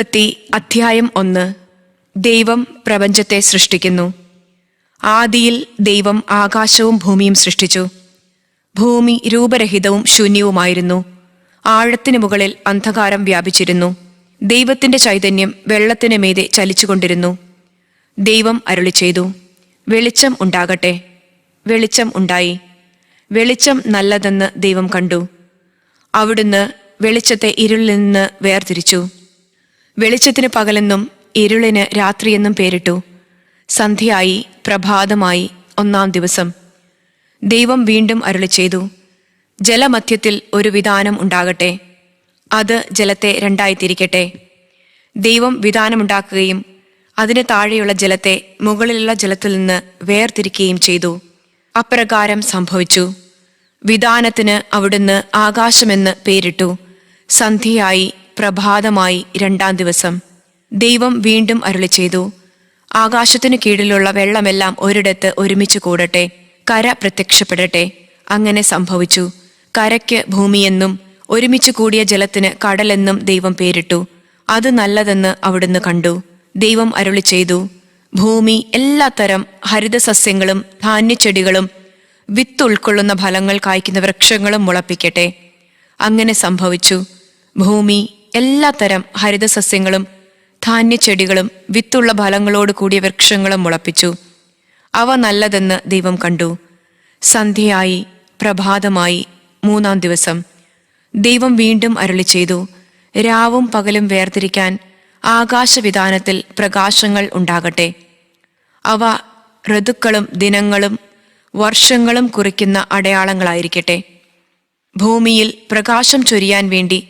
ഉൽപ്പത്തി അധ്യായം ഒന്ന്. ദൈവം പ്രപഞ്ചത്തെ സൃഷ്ടിക്കുന്നു. ആദിയിൽ ദൈവം ആകാശവും ഭൂമിയും സൃഷ്ടിച്ചു. ഭൂമി രൂപരഹിതവും ശൂന്യവുമായിരുന്നു. ആഴത്തിനു മുകളിൽ അന്ധകാരം വ്യാപിച്ചിരുന്നു. ദൈവത്തിന്റെ ചൈതന്യം വെള്ളത്തിന് മീതെ ചലിച്ചുകൊണ്ടിരുന്നു. ദൈവം അരുളി ചെയ്തു വെളിച്ചം ഉണ്ടാകട്ടെ. വെളിച്ചം ഉണ്ടായി. വെളിച്ചം നല്ലതെന്ന് ദൈവം കണ്ടു. അവിടുന്ന് വെളിച്ചത്തെ ഇരുളിൽ നിന്ന് വേർതിരിച്ചു. വെളിച്ചത്തിന് പകലെന്നും ഇരുളിന് രാത്രിയെന്നും പേരിട്ടു. സന്ധ്യയായി പ്രഭാതമായി ഒന്നാം ദിവസം. ദൈവം വീണ്ടും അരുളി ചെയ്തു ജലമധ്യത്തിൽ ഒരു വിധാനം ഉണ്ടാകട്ടെ. അത് ജലത്തെ രണ്ടായി തിരിക്കട്ടെ ദൈവം വിധാനമുണ്ടാക്കുകയും അതിന് താഴെയുള്ള ജലത്തെ മുകളിലുള്ള ജലത്തിൽ നിന്ന് വേർതിരിക്കുകയും ചെയ്തു. അപ്രകാരം സംഭവിച്ചു. വിധാനത്തിന് അവിടുന്ന് ആകാശമെന്ന് പേരിട്ടു. സന്ധ്യയായി പ്രഭാതമായി രണ്ടാം ദിവസം ദൈവം വീണ്ടും അരുളി ചെയ്തു ആകാശത്തിനു കീഴിലുള്ള വെള്ളമെല്ലാം ഒരിടത്ത് ഒരുമിച്ച് കൂടട്ടെ കര പ്രത്യക്ഷപ്പെടട്ടെ. അങ്ങനെ സംഭവിച്ചു. കരയ്ക്ക് ഭൂമിയെന്നും ഒരുമിച്ച് കൂടിയ ജലത്തിന് കടലെന്നും ദൈവം പേരിട്ടു. അത് നല്ലതെന്ന് അവിടുന്ന് കണ്ടു. ദൈവം അരുളി ചെയ്തു ഭൂമി എല്ലാത്തരം ഹരിതസസ്യങ്ങളും ധാന്യച്ചെടികളും വിത്ത് ഉൾക്കൊള്ളുന്ന ഫലങ്ങൾ കായ്ക്കുന്ന വൃക്ഷങ്ങളും മുളപ്പിക്കട്ടെ. അങ്ങനെ സംഭവിച്ചു. ഭൂമി എല്ലാത്തരം ഹരിതസസ്യങ്ങളും ധാന്യച്ചെടികളും വിത്തുള്ള ഫലങ്ങളോട് കൂടിയ വൃക്ഷങ്ങളും മുളപ്പിച്ചു. അവ നല്ലതെന്ന് ദൈവം കണ്ടു. സന്ധ്യയായി പ്രഭാതമായി മൂന്നാം ദിവസം. ദൈവം വീണ്ടും അരുളി ചെയ്തു രാവും പകലും വേർതിരിക്കാൻ ആകാശവിധാനത്തിൽ പ്രകാശങ്ങൾ ഉണ്ടാകട്ടെ. അവ ഋതുക്കളും ദിനങ്ങളും വർഷങ്ങളും കുറിക്കുന്ന അടയാളങ്ങളായിരിക്കട്ടെ. ഭൂമിയിൽ പ്രകാശം ചൊരിയാൻ വേണ്ടി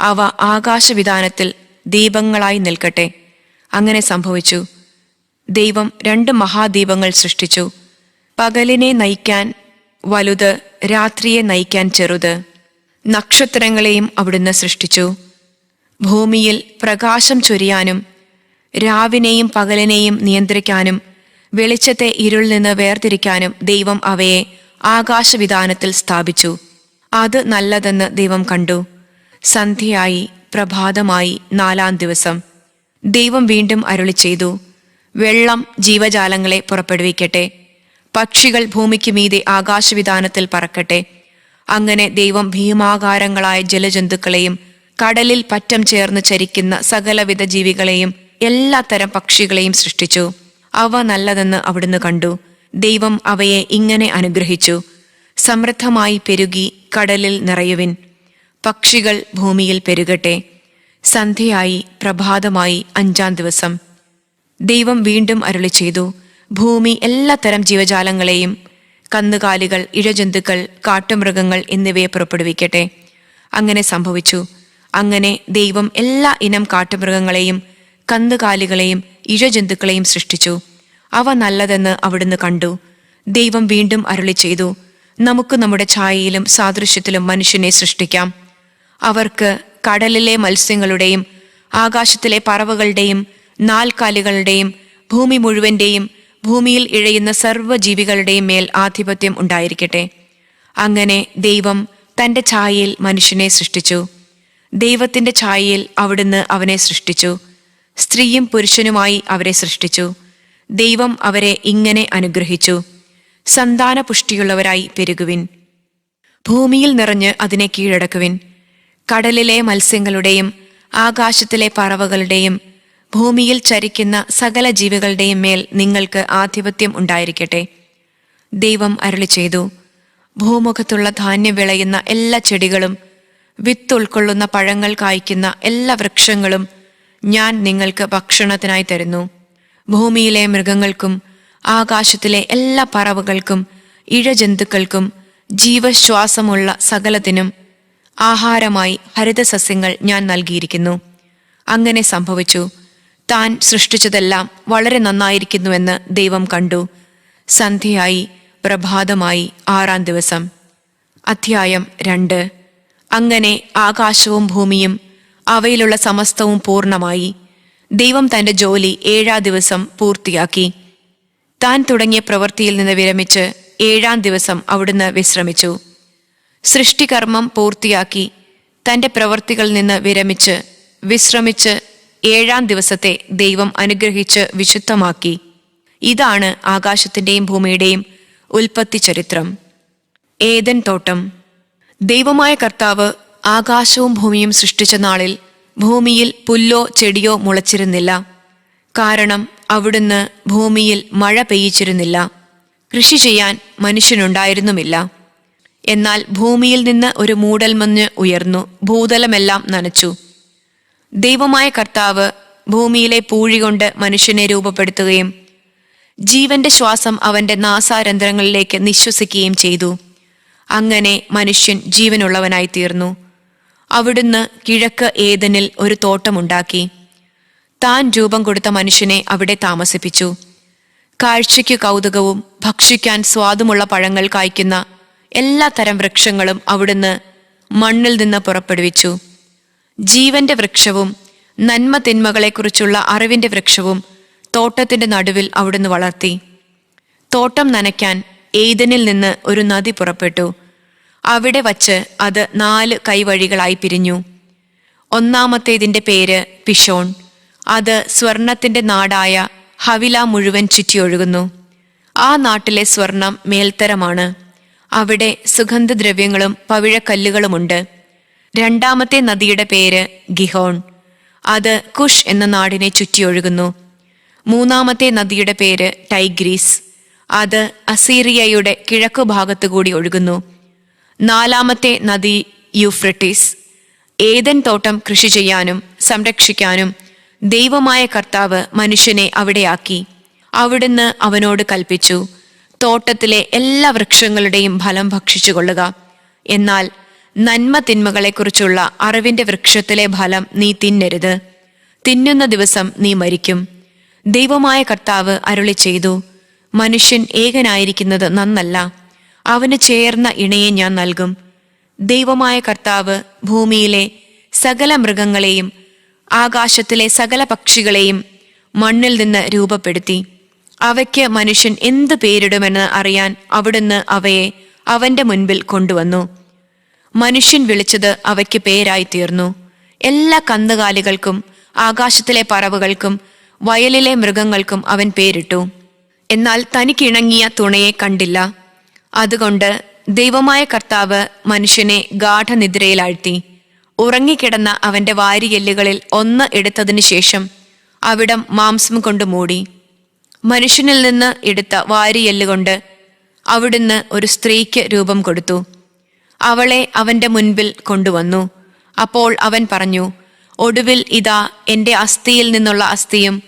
അവ ആകാശവിധാനത്തിൽ ദീപങ്ങളായി നിൽക്കട്ടെ. അങ്ങനെ സംഭവിച്ചു. ദൈവം രണ്ട് മഹാദീപങ്ങൾ സൃഷ്ടിച്ചു. പകലിനെ നയിക്കാൻ വലുത് രാത്രിയെ നയിക്കാൻ ചെറുത്. നക്ഷത്രങ്ങളെയും അവിടുന്ന് സൃഷ്ടിച്ചു. ഭൂമിയിൽ പ്രകാശം ചൊരിയാനും രാവിനെയും പകലിനെയും നിയന്ത്രിക്കാനും വെളിച്ചത്തെ ഇരുൾ നിന്ന് വേർതിരിക്കാനും ദൈവം അവയെ ആകാശവിധാനത്തിൽ സ്ഥാപിച്ചു. അത് നല്ലതെന്ന് ദൈവം കണ്ടു. സന്ധ്യയായി പ്രഭാതമായി നാലാം ദിവസം. ദൈവം വീണ്ടും അരുളി ചെയ്തു വെള്ളം ജീവജാലങ്ങളെ പുറപ്പെടുവിക്കട്ടെ പക്ഷികൾ ഭൂമിക്ക് മീതെ ആകാശവിധാനത്തിൽ പറക്കട്ടെ അങ്ങനെ ദൈവം ഭീമാകാരങ്ങളായ ജലജന്തുക്കളെയും കടലിൽ പറ്റം ചേർന്ന് ചരിക്കുന്ന സകലവിധ ജീവികളെയും എല്ലാത്തരം പക്ഷികളെയും സൃഷ്ടിച്ചു. അവ നല്ലതെന്ന് അവിടുന്ന് കണ്ടു. ദൈവം അവയെ ഇങ്ങനെ അനുഗ്രഹിച്ചു. സമൃദ്ധമായി പെരുകി കടലിൽ നിറയുവിൻ. പക്ഷികൾ ഭൂമിയിൽ പെരുകട്ടെ. സന്ധ്യയായി പ്രഭാതമായി അഞ്ചാം ദിവസം. ദൈവം വീണ്ടും അരുളി ചെയ്തു ഭൂമി എല്ലാത്തരം ജീവജാലങ്ങളെയും കന്നുകാലികൾ ഇഴജന്തുക്കൾ കാട്ടുമൃഗങ്ങൾ എന്നിവയെ പുറപ്പെടുവിക്കട്ടെ. അങ്ങനെ സംഭവിച്ചു. അങ്ങനെ ദൈവം എല്ലാ ഇനം കാട്ടുമൃഗങ്ങളെയും കന്നുകാലികളെയും ഇഴജന്തുക്കളെയും സൃഷ്ടിച്ചു. അവ നല്ലതെന്ന് അവിടുന്ന് കണ്ടു. ദൈവം വീണ്ടും അരുളി ചെയ്തു നമുക്ക് നമ്മുടെ ഛായയിലും സാദൃശ്യത്തിലും മനുഷ്യനെ സൃഷ്ടിക്കാം. അവർക്ക് കടലിലെ മത്സ്യങ്ങളുടെയും ആകാശത്തിലെ പറവകളുടെയും നാൽക്കാലികളുടെയും ഭൂമി മുഴുവന്റെയും ഭൂമിയിൽ ഇഴയുന്ന സർവജീവികളുടെയും മേൽ ആധിപത്യം ഉണ്ടായിരിക്കട്ടെ. അങ്ങനെ ദൈവം തന്റെ ഛായയിൽ മനുഷ്യനെ സൃഷ്ടിച്ചു. ദൈവത്തിന്റെ ഛായയിൽ അവിടുന്ന് അവനെ സൃഷ്ടിച്ചു. സ്ത്രീയും പുരുഷനുമായി അവരെ സൃഷ്ടിച്ചു. ദൈവം അവരെ ഇങ്ങനെ അനുഗ്രഹിച്ചു. സന്താന പുഷ്ടിയുള്ളവരായി പെരുകുവിൻ. ഭൂമിയിൽ നിറഞ്ഞ് അതിനെ കീഴടക്കുവിൻ. കടലിലെ മത്സ്യങ്ങളുടെയും ആകാശത്തിലെ പറവകളുടെയും ഭൂമിയിൽ ചരിക്കുന്ന സകല ജീവികളുടെയും മേൽ നിങ്ങൾക്ക് ആധിപത്യം ഉണ്ടായിരിക്കട്ടെ. ദൈവം അരുളി ചെയ്തു ഭൂമുഖത്തുള്ള ധാന്യം വിളയുന്ന എല്ലാ ചെടികളും വിത്ത് ഉൾക്കൊള്ളുന്ന പഴങ്ങൾ കായ്ക്കുന്ന എല്ലാ വൃക്ഷങ്ങളും ഞാൻ നിങ്ങൾക്ക് ഭക്ഷണത്തിനായി തരുന്നു. ഭൂമിയിലെ മൃഗങ്ങൾക്കും ആകാശത്തിലെ എല്ലാ പറവുകൾക്കും ഇഴജന്തുക്കൾക്കും ജീവശ്വാസമുള്ള സകലത്തിനും ആഹാരമായി ഹരിതസസ്യങ്ങൾ ഞാൻ നൽകിയിരിക്കുന്നു. അങ്ങനെ സംഭവിച്ചു. താൻ സൃഷ്ടിച്ചതെല്ലാം വളരെ നന്നായിരിക്കുന്നുവെന്ന് ദൈവം കണ്ടു. സന്ധ്യയായി പ്രഭാതമായി ആറാം ദിവസം. അധ്യായം രണ്ട്. അങ്ങനെ ആകാശവും ഭൂമിയും അവയിലുള്ള സമസ്തവും പൂർണമായി. ദൈവം തന്റെ ജോലി ഏഴാം ദിവസം പൂർത്തിയാക്കി. താൻ തുടങ്ങിയ പ്രവൃത്തിയിൽ നിന്ന് വിരമിച്ച് ഏഴാം ദിവസം അവിടുന്ന് വിശ്രമിച്ചു. സൃഷ്ടികർമ്മം പൂർത്തിയാക്കി തന്റെ പ്രവൃത്തികളിൽ നിന്ന് വിരമിച്ച് വിശ്രമിച്ച് ഏഴാം ദിവസത്തെ ദൈവം അനുഗ്രഹിച്ച് വിശുദ്ധമാക്കി. ഇതാണ് ആകാശത്തിന്റെയും ഭൂമിയുടെയും ഉൽപ്പത്തി ചരിത്രം. ഏതൻ തോട്ടം. ദൈവമായ കർത്താവ് ആകാശവും ഭൂമിയും സൃഷ്ടിച്ച നാളിൽ ഭൂമിയിൽ പുല്ലോ ചെടിയോ മുളച്ചിരുന്നില്ല. കാരണം അവിടുന്ന് ഭൂമിയിൽ മഴ പെയ്യിച്ചിരുന്നില്ല. കൃഷി ചെയ്യാൻ മനുഷ്യനുണ്ടായിരുന്നുമില്ല. എന്നാൽ ഭൂമിയിൽ നിന്ന് ഒരു മൂടൽമഞ്ഞ് ഉയർന്നു ഭൂതലമെല്ലാം നനച്ചു. ദൈവമായ കർത്താവ് ഭൂമിയിലെ പൂഴി കൊണ്ട് മനുഷ്യനെ രൂപപ്പെടുത്തുകയും ജീവന്റെ ശ്വാസം അവന്റെ നാസാരന്ധ്രങ്ങളിലേക്ക് നിശ്വസിക്കുകയും ചെയ്തു. അങ്ങനെ മനുഷ്യൻ ജീവനുള്ളവനായി തീർന്നു അവിടുന്ന് കിഴക്ക് ഏതനിൽ ഒരു തോട്ടമുണ്ടാക്കി. താൻ രൂപം കൊടുത്ത മനുഷ്യനെ അവിടെ താമസിപ്പിച്ചു. കാഴ്ചയ്ക്ക് കൗതുകവും ഭക്ഷിക്കാൻ സ്വാദുമുള്ള പഴങ്ങൾ കായ്ക്കുന്ന എല്ലാ തരം വൃക്ഷങ്ങളും അവിടുന്ന് മണ്ണിൽ നിന്ന് പുറപ്പെടുവിച്ചു. ജീവന്റെ വൃക്ഷവും നന്മ തിന്മകളെക്കുറിച്ചുള്ള അറിവിന്റെ വൃക്ഷവും തോട്ടത്തിന്റെ നടുവിൽ അവിടുന്ന് വളർത്തി. തോട്ടം നനയ്ക്കാൻ ഏതനിൽ നിന്ന് ഒരു നദി പുറപ്പെട്ടു. അവിടെ വച്ച് അത് നാല് കൈവഴികളായി പിരിഞ്ഞു. ഒന്നാമത്തേതിന്റെ പേര് പിഷോൺ അത് സ്വർണത്തിന്റെ നാടായ ഹവില മുഴുവൻ ചുറ്റിയൊഴുകുന്നു. ആ നാട്ടിലെ സ്വർണം മേൽത്തരമാണ്. അവിടെ സുഗന്ധദ്രവ്യങ്ങളും പവിഴക്കല്ലുകളുമുണ്ട്. രണ്ടാമത്തെ നദിയുടെ പേര് ഗിഹോൺ. അത് കുഷ് എന്ന നാടിനെ ചുറ്റിയൊഴുകുന്നു. മൂന്നാമത്തെ നദിയുടെ പേര് ടൈഗ്രീസ്. അത് അസീറിയയുടെ കിഴക്കു ഭാഗത്തു കൂടി ഒഴുകുന്നു. നാലാമത്തെ നദി യൂഫ്രട്ടീസ്. ഏതൻ തോട്ടം കൃഷി ചെയ്യാനും സംരക്ഷിക്കാനും ദൈവമായ കർത്താവ് മനുഷ്യനെ അവിടെയാക്കി. അവിടുന്ന് അവനോട് കൽപ്പിച്ചു. തോട്ടത്തിലെ എല്ലാ വൃക്ഷങ്ങളുടെയും ഫലം ഭക്ഷിച്ചു കൊള്ളുക എന്നാൽ നന്മ തിന്മകളെക്കുറിച്ചുള്ള അറിവിന്റെ വൃക്ഷത്തിലെ ഫലം നീ തിന്നരുത്. തിന്നുന്ന ദിവസം നീ മരിക്കും. ദൈവമായ കർത്താവ് അരുളി ചെയ്തു മനുഷ്യൻ ഏകനായിരിക്കുന്നത് നന്നല്ല. അവന് ചേർന്ന ഇണയെ ഞാൻ നൽകും. ദൈവമായ കർത്താവ് ഭൂമിയിലെ സകല മൃഗങ്ങളെയും ആകാശത്തിലെ സകല പക്ഷികളെയും മണ്ണിൽ നിന്ന് രൂപപ്പെടുത്തി. അവയ്ക്ക് മനുഷ്യൻ എന്ത് പേരിടുമെന്ന് അറിയാൻ അവിടുന്ന് അവയെ അവന്റെ മുൻപിൽ കൊണ്ടുവന്നു. മനുഷ്യൻ വിളിച്ചത് അവയ്ക്ക് പേരായി തീർന്നു. എല്ലാ കന്നുകാലികൾക്കും ആകാശത്തിലെ പറവുകൾക്കും വയലിലെ മൃഗങ്ങൾക്കും അവൻ പേരിട്ടു. എന്നാൽ തനിക്കിണങ്ങിയ തുണയെ കണ്ടില്ല. അതുകൊണ്ട് ദൈവമായ കർത്താവ് മനുഷ്യനെ ഗാഠനിദ്രയിലാഴ്ത്തി. ഉറങ്ങിക്കിടന്ന അവന്റെ വാരിയെല്ലുകളിൽ ഒന്ന് എടുത്തതിനു ശേഷം അവിടം മാംസം കൊണ്ട് മൂടി. മനുഷ്യനിൽ നിന്ന് എടുത്ത വാരിയെല്ലുകൊണ്ട് അവിടുന്ന് ഒരു സ്ത്രീക്ക് രൂപം കൊടുത്തു. അവളെ അവന്റെ മുൻപിൽ കൊണ്ടുവന്നു. അപ്പോൾ അവൻ പറഞ്ഞു ഒടുവിൽ ഇതാ എന്റെ അസ്ഥിയിൽ നിന്നുള്ള അസ്ഥിയും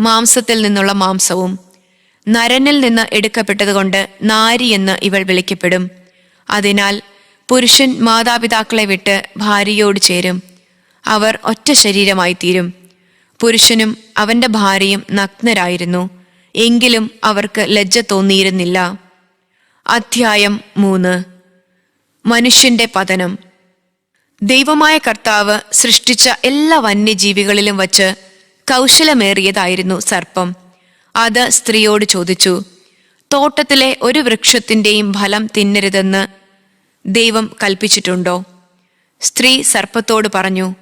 മാംസത്തിൽ നിന്നുള്ള മാംസവും. നരനിൽ നിന്ന് എടുക്കപ്പെട്ടതുകൊണ്ട് നാരി എന്ന് ഇവൾ വിളിക്കപ്പെടും. അതിനാൽ പുരുഷൻ മാതാപിതാക്കളെ വിട്ട് ഭാര്യയോട് ചേരും. അവർ ഒറ്റ ശരീരമായി തീരും പുരുഷനും അവന്റെ ഭാര്യയും നഗ്നരായിരുന്നു. എങ്കിലും അവർക്ക് ലജ്ജ തോന്നിയിരുന്നില്ല. അധ്യായം മൂന്ന്. മനുഷ്യന്റെ പതനം. ദൈവമായ കർത്താവ് സൃഷ്ടിച്ച എല്ലാ വന്യജീവികളിലും വച്ച് കൗശലമേറിയതായിരുന്നു സർപ്പം. അത് സ്ത്രീയോട് ചോദിച്ചു തോട്ടത്തിലെ ഒരു വൃക്ഷത്തിന്റെയും ഫലം തിന്നരുതെന്ന് ദൈവം കൽപ്പിച്ചിട്ടുണ്ടോ? സ്ത്രീ സർപ്പത്തോട് പറഞ്ഞു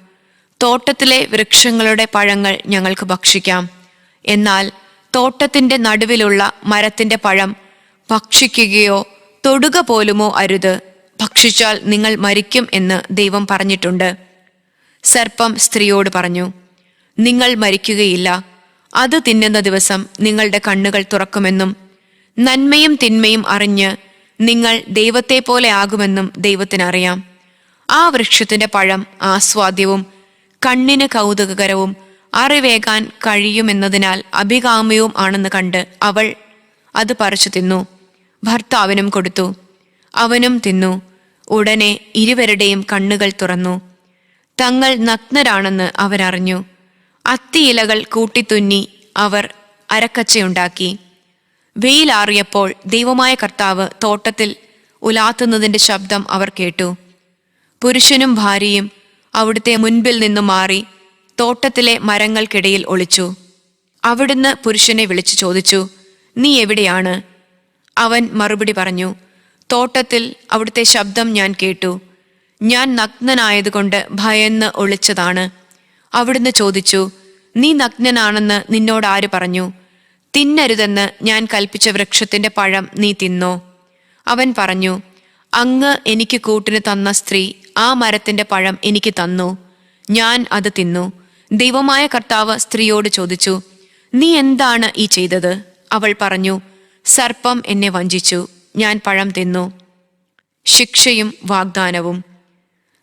തോട്ടത്തിലെ വൃക്ഷങ്ങളുടെ പഴങ്ങൾ ഞങ്ങൾക്ക് ഭക്ഷിക്കാം. എന്നാൽ തോട്ടത്തിന്റെ നടുവിലുള്ള മരത്തിന്റെ പഴം ഭക്ഷിക്കുകയോ തൊടുക പോലുമോ അരുത്. ഭക്ഷിച്ചാൽ നിങ്ങൾ മരിക്കും എന്ന് ദൈവം പറഞ്ഞിട്ടുണ്ട്. സർപ്പം സ്ത്രീയോട് പറഞ്ഞു നിങ്ങൾ മരിക്കുകയില്ല. അത് തിന്നുന്ന ദിവസം നിങ്ങളുടെ കണ്ണുകൾ തുറക്കുമെന്നും നന്മയും തിന്മയും അറിഞ്ഞ് നിങ്ങൾ ദൈവത്തെ പോലെ ആകുമെന്നും ദൈവത്തിനറിയാം ആ വൃക്ഷത്തിന്റെ പഴം ആസ്വാദ്യവും കണ്ണിന് കൗതുകകരവും അറിവേകാൻ കഴിയുമെന്നതിനാൽ അഭികാമ്യവും ആണെന്ന് കണ്ട് അവൾ അത് പറിച്ചു തിന്നു. ഭർത്താവിനും കൊടുത്തു. അവനും തിന്നു. ഉടനെ ഇരുവരുടെയും കണ്ണുകൾ തുറന്നു. തങ്ങൾ നഗ്നരാണെന്ന് അവരറിഞ്ഞു. അത്തിയിലകൾ കൂട്ടിത്തുന്നി അവർ അരക്കച്ചയുണ്ടാക്കി. വെയിലാറിയപ്പോൾ ദൈവമായ കർത്താവ് തോട്ടത്തിൽ ഉലാത്തുന്നതിന്റെ ശബ്ദം അവർ കേട്ടു. പുരുഷനും ഭാര്യയും അവിടുത്തെ മുൻപിൽ നിന്നും മാറി തോട്ടത്തിലെ മരങ്ങൾക്കിടയിൽ ഒളിച്ചു. അവിടുന്ന് പുരുഷനെ വിളിച്ചു ചോദിച്ചു നീ എവിടെയാണ്? അവൻ മറുപടി പറഞ്ഞു തോട്ടത്തിൽ അവിടുത്തെ ശബ്ദം ഞാൻ കേട്ടു. ഞാൻ നഗ്നനായതുകൊണ്ട് ഭയന്ന് ഒളിച്ചതാണ്. അവിടുന്ന് ചോദിച്ചു നീ നഗ്നനാണെന്ന് നിന്നോട് ആര് പറഞ്ഞു? തിന്നരുതെന്ന് ഞാൻ കൽപ്പിച്ച വൃക്ഷത്തിന്റെ പഴം നീ തിന്നോ? അവൻ പറഞ്ഞു അങ്ങ് എനിക്ക് കൂട്ടിന് തന്ന സ്ത്രീ ആ മരത്തിന്റെ പഴം എനിക്ക് തന്നു. ഞാൻ അത് തിന്നു. ദൈവമായ കർത്താവ് സ്ത്രീയോട് ചോദിച്ചു നീ എന്താണ് ഈ ചെയ്തത്? അവൾ പറഞ്ഞു സർപ്പം എന്നെ വഞ്ചിച്ചു ഞാൻ പഴം തിന്നു ശിക്ഷയും വാഗ്ദാനവും.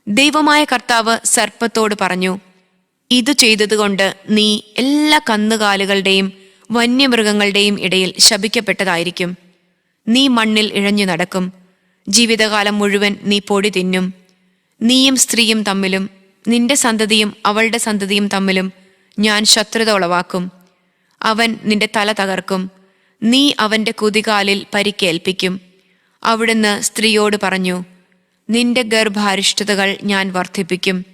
ദൈവമായ കർത്താവ് സർപ്പത്തോട് പറഞ്ഞു ഇത് ചെയ്തതുകൊണ്ട് നീ എല്ലാ കന്നുകാലുകളുടെയും വന്യമൃഗങ്ങളുടെയും ഇടയിൽ ശപിക്കപ്പെട്ടതായിരിക്കും. നീ മണ്ണിൽ ഇഴഞ്ഞു നടക്കും. ജീവിതകാലം മുഴുവൻ നീ പൊടി തിന്നും. നീയും സ്ത്രീയും തമ്മിലും നിന്റെ സന്തതിയും അവളുടെ സന്തതിയും തമ്മിലും ഞാൻ ശത്രുത ഉളവാക്കും. അവൻ നിന്റെ തല തകർക്കും. നീ അവന്റെ കുതികാലിൽ പരിക്കേൽപ്പിക്കും. അവിടുന്ന് സ്ത്രീയോട് പറഞ്ഞു നിന്റെ ഗർഭാരിഷ്ടതകൾ ഞാൻ വർദ്ധിപ്പിക്കും.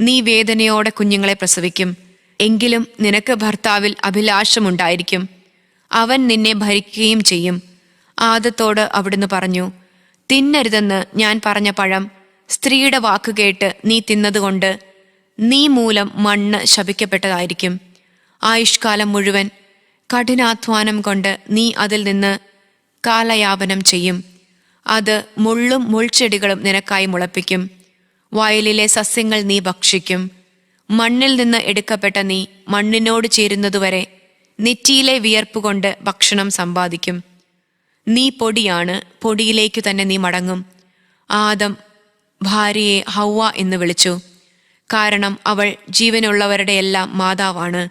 നീ വേദനയോടെ കുഞ്ഞുങ്ങളെ പ്രസവിക്കും. എങ്കിലും നിനക്ക് ഭർത്താവിൽ അഭിലാഷമുണ്ടായിരിക്കും. അവൻ നിന്നെ ഭരിക്കുകയും ചെയ്യും. ആദത്തോട് അവിടുന്ന് പറഞ്ഞു തിന്നരുതെന്ന് ഞാൻ പറഞ്ഞ പഴം സ്ത്രീയുടെ വാക്കുകേട്ട് നീ തിന്നതുകൊണ്ട് നീ മൂലം മണ്ണ് ശപിക്കപ്പെട്ടതായിരിക്കും. ആയുഷ്കാലം മുഴുവൻ കഠിനാധ്വാനം കൊണ്ട് നീ അതിൽ നിന്ന് കാലയാപനം ചെയ്യും. അത് മുള്ളും മുൾച്ചെടികളും നിനക്കായി മുളപ്പിക്കും. വയലിലെ സസ്യങ്ങൾ നീ ഭക്ഷിക്കും. മണ്ണിൽ നിന്ന് എടുക്കപ്പെട്ട നീ മണ്ണിനോട് ചേരുന്നതുവരെ നെറ്റിയിലെ വിയർപ്പുകൊണ്ട് ഭക്ഷണം സമ്പാദിക്കും. നീ പൊടിയാണ് പൊടിയിലേക്കു തന്നെ നീ മടങ്ങും. ആദം ഭാര്യയെ ഹൗവ എന്ന് വിളിച്ചു. കാരണം അവൾ ജീവനുള്ളവരുടെയെല്ലാം മാതാവാണ്.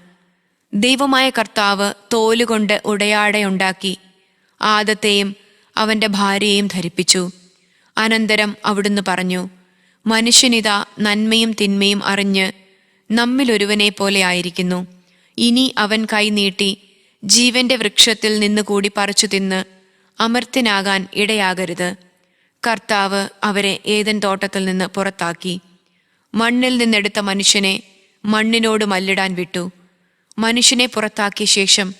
ദൈവമായ കർത്താവ് തോലുകൊണ്ട് ഉടയാടയുണ്ടാക്കി. ആദത്തെയും അവന്റെ ഭാര്യയെയും ധരിപ്പിച്ചു. അനന്തരം അവിടുന്ന് പറഞ്ഞു മനുഷ്യനിതാ നന്മയും തിന്മയും അറിഞ്ഞ് നമ്മിലൊരുവനെ പോലെ ആയിരിക്കുന്നു. ഇനി അവൻ കൈ നീട്ടി ജീവന്റെ വൃക്ഷത്തിൽ നിന്നുകൂടി പറിച്ചു തിന്ന് അമർത്യനാകാൻ ഇടയാകരുത്. കർത്താവ് അവരെ ഏതൻ തോട്ടത്തിൽ നിന്ന് പുറത്താക്കി. മണ്ണിൽ നിന്നെടുത്ത മനുഷ്യനെ മണ്ണിനോട് മല്ലിടാൻ വിട്ടു. മനുഷ്യനെ പുറത്താക്കിയ ശേഷം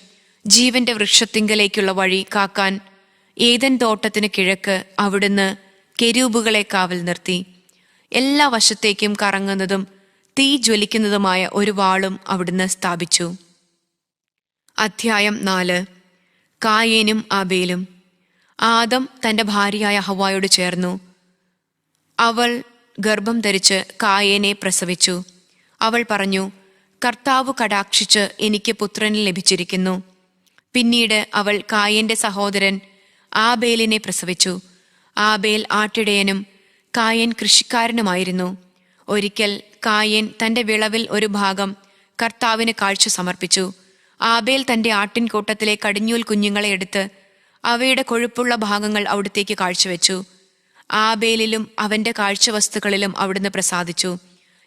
ജീവന്റെ വൃക്ഷത്തിങ്കലേക്കുള്ള വഴി കാക്കാൻ ഏതൻ തോട്ടത്തിന് കിഴക്ക് അവിടുന്ന് കെരൂബുകളെ കാവൽ നിർത്തി. എല്ലാ വശത്തേക്കും കറങ്ങുന്നതും തീ ജ്വലിക്കുന്നതുമായ ഒരു വാളും അവിടുന്ന് സ്ഥാപിച്ചു. അധ്യായം നാല്. കായേനും ആബേലും. ആദം തന്റെ ഭാര്യയായ ഹവായോട് ചേർന്നു. അവൾ ഗർഭം ധരിച്ച് കായേനെ പ്രസവിച്ചു. അവൾ പറഞ്ഞു കർത്താവ് കടാക്ഷിച്ച് എനിക്ക് പുത്രൻ ലഭിച്ചിരിക്കുന്നു. പിന്നീട് അവൾ കായന്റെ സഹോദരൻ ആബേലിനെ പ്രസവിച്ചു. ആബേൽ ആട്ടിടയനും കായൻ കൃഷിക്കാരനുമായിരുന്നു. ഒരിക്കൽ കായൻ തന്റെ വിളവിൽ ഒരു ഭാഗം കർത്താവിന് കാഴ്ച സമർപ്പിച്ചു. ആബേൽ തന്റെ ആട്ടിൻകൂട്ടത്തിലെ കടിഞ്ഞൂൽ കുഞ്ഞുങ്ങളെ എടുത്ത് അവയുടെ കൊഴുപ്പുള്ള ഭാഗങ്ങൾ അവിടത്തേക്ക് കാഴ്ചവെച്ചു. ആബേലിലും അവന്റെ കാഴ്ചവസ്തുക്കളിലും അവിടുന്ന് പ്രസാദിച്ചു.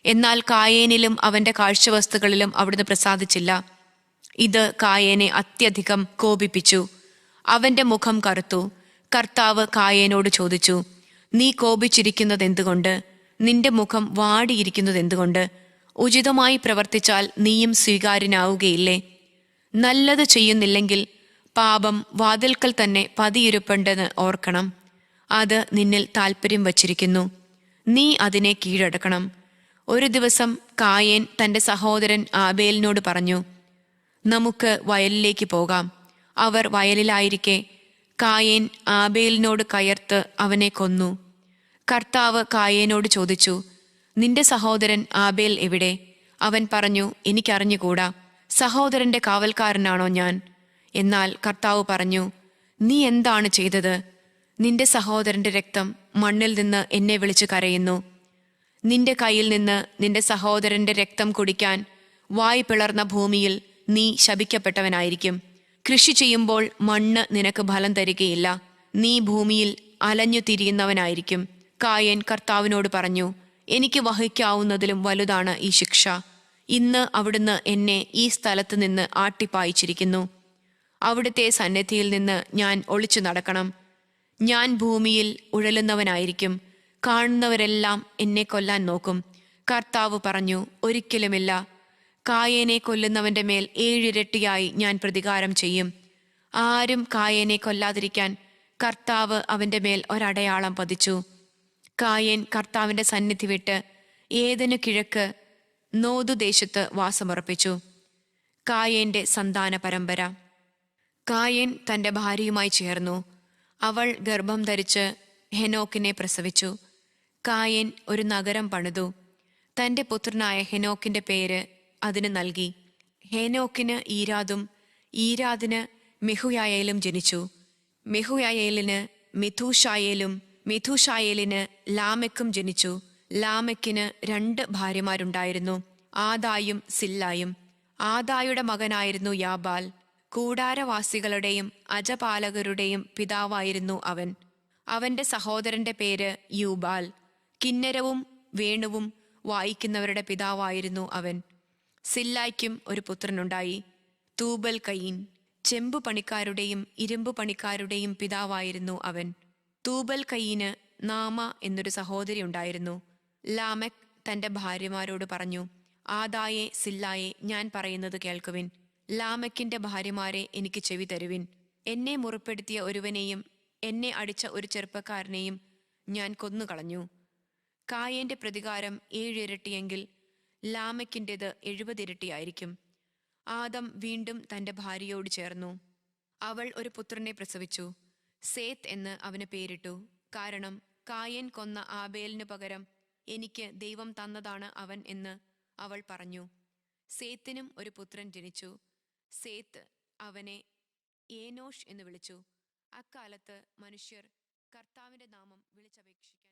എന്നാൽ കായേനിലും അവന്റെ കാഴ്ചവസ്തുക്കളിലും അവിടുന്ന് പ്രസാദിച്ചില്ല. ഇത് കായേനെ അത്യധികം കോപിപ്പിച്ചു. അവന്റെ മുഖം കറുത്തു. കർത്താവ് കായേനോട് ചോദിച്ചു നീ കോപിച്ചിരിക്കുന്നത് എന്തുകൊണ്ട് നിന്റെ മുഖം വാടിയിരിക്കുന്നത് എന്തുകൊണ്ട് ഉചിതമായി പ്രവർത്തിച്ചാൽ നീയും സ്വീകാര്യനാവുകയില്ലേ? നല്ലത് ചെയ്യുന്നില്ലെങ്കിൽ പാപം വാതിൽക്കൽ തന്നെ പതിയിരുപ്പുണ്ടെന്ന് ഓർക്കണം. അത് നിന്നിൽ താല്പര്യം വച്ചിരിക്കുന്നു. നീ അതിനെ കീഴടക്കണം. ഒരു ദിവസം കായേൻ തന്റെ സഹോദരൻ ആബേലിനോട് പറഞ്ഞു നമുക്ക് വയലിലേക്ക് പോകാം. അവർ വയലിലായിരിക്കെ. കായേൻ ആബേലിനോട് കയർത്ത് അവനെ കൊന്നു. കർത്താവ് കായേനോട് ചോദിച്ചു നിന്റെ സഹോദരൻ ആബേൽ എവിടെ അവൻ പറഞ്ഞു എനിക്കറിഞ്ഞുകൂടാ. സഹോദരന്റെ കാവൽക്കാരനാണോ ഞാൻ? എന്നാൽ കർത്താവ് പറഞ്ഞു നീ എന്താണ് ചെയ്തത്? നിന്റെ സഹോദരന്റെ രക്തം മണ്ണിൽ നിന്ന് എന്നെ വിളിച്ചു കരയുന്നു. നിന്റെ കയ്യിൽ നിന്ന് നിന്റെ സഹോദരന്റെ രക്തം കുടിക്കാൻ വായ് പിളർന്ന ഭൂമിയിൽ നീ ശപിക്കപ്പെട്ടവനായിരിക്കും. കൃഷി ചെയ്യുമ്പോൾ മണ്ണ് നിനക്ക് ഫലം തരികയില്ല. നീ ഭൂമിയിൽ അലഞ്ഞു തിരിയുന്നവനായിരിക്കും. കായൻ കർത്താവിനോട് പറഞ്ഞു എനിക്ക് വഹിക്കാവുന്നതിലും വലുതാണ് ഈ ശിക്ഷ. ഇന്ന് അവിടുന്ന് എന്നെ ഈ സ്ഥലത്ത് നിന്ന് ആട്ടിപ്പായിച്ചിരിക്കുന്നു. അവിടുത്തെ സന്നിധിയിൽ നിന്ന് ഞാൻ ഒളിച്ചു നടക്കണം. ഞാൻ ഭൂമിയിൽ ഉഴലുന്നവനായിരിക്കും. കാണുന്നവരെല്ലാം എന്നെ കൊല്ലാൻ നോക്കും. കർത്താവ് പറഞ്ഞു ഒരിക്കലുമില്ല. കായേനെ കൊല്ലുന്നവന്റെ മേൽ ഏഴിരട്ടിയായി ഞാൻ പ്രതികാരം ചെയ്യും. ആരും കായേനെ കൊല്ലാതിരിക്കാൻ കർത്താവ് അവന്റെ മേൽ ഒരടയാളം പതിച്ചു. കായേൻ കർത്താവിന്റെ സന്നിധി വിട്ട് ഏതിനു കിഴക്ക് നോതുദേശത്ത് വാസമുറപ്പിച്ചു. കായേന്റെ സന്താന പരമ്പര കായൻ തന്റെ ഭാര്യയുമായി ചേർന്നു. അവൾ ഗർഭം ധരിച്ച് ഹെനോക്കിനെ പ്രസവിച്ചു. കായൻ ഒരു നഗരം പണിതു. തന്റെ പുത്രനായ ഹെനോക്കിന്റെ പേര് അതിന് നൽകി. ഹെനോക്കിന് ഈരാദും ഈരാദിന് മെഹുയായേലും ജനിച്ചു. മെഹുയായേലിന് മിഥുഷായേലും മിഥുഷായേലിന് ലാമെക്കും ജനിച്ചു. ലാമെക്കിന് രണ്ട് ഭാര്യമാരുണ്ടായിരുന്നു ആദായും സില്ലായും. ആദായുടെ മകനായിരുന്നു യാബാൽ. കൂടാരവാസികളുടെയും അജപാലകരുടെയും പിതാവായിരുന്നു അവൻ. അവന്റെ സഹോദരന്റെ പേര് യൂബാൽ. കിന്നരവും വേണുവും വായിക്കുന്നവരുടെ പിതാവായിരുന്നു അവൻ. സില്ലായ്ക്കും ഒരു പുത്രനുണ്ടായി തൂബൽ കയീൻ. ചെമ്പു പണിക്കാരുടെയും ഇരുമ്പു പണിക്കാരുടെയും പിതാവായിരുന്നു അവൻ. തൂബൽ കയീന് നാമ എന്നൊരു സഹോദരി ഉണ്ടായിരുന്നു. ലാമക് തന്റെ ഭാര്യമാരോട് പറഞ്ഞു ആദായെ സില്ലായെ ഞാൻ പറയുന്നത് കേൾക്കുവിൻ. ലാമെക്കിന്റെ ഭാര്യമാരെ എനിക്ക് ചെവി തരുവിൻ. എന്നെ മുറിപ്പെടുത്തിയ ഒരുവനെയും എന്നെ അടിച്ച ഒരു ചെറുപ്പക്കാരനെയും ഞാൻ കൊന്നുകളഞ്ഞു. കായേന്റെ പ്രതികാരം ഏഴിരട്ടിയെങ്കിൽ ലാമക്കിന്റെത് എഴുപതിരട്ടിയായിരിക്കും ആദം വീണ്ടും തന്റെ ഭാര്യയോട് ചേർന്നു. അവൾ ഒരു പുത്രനെ പ്രസവിച്ചു. സേത്ത് എന്ന് അവന് പേരിട്ടു. കാരണം കായൻ കൊന്ന ആബേലിനു പകരം എനിക്ക് ദൈവം തന്നതാണ് അവൻ എന്ന് അവൾ പറഞ്ഞു. സേത്തിനും ഒരു പുത്രൻ ജനിച്ചു. സേത്ത് അവനെ ഏനോഷ് എന്ന് വിളിച്ചു. അക്കാലത്ത് മനുഷ്യർ കർത്താവിന്റെ നാമം വിളിച്ചപേക്ഷിക്കാൻ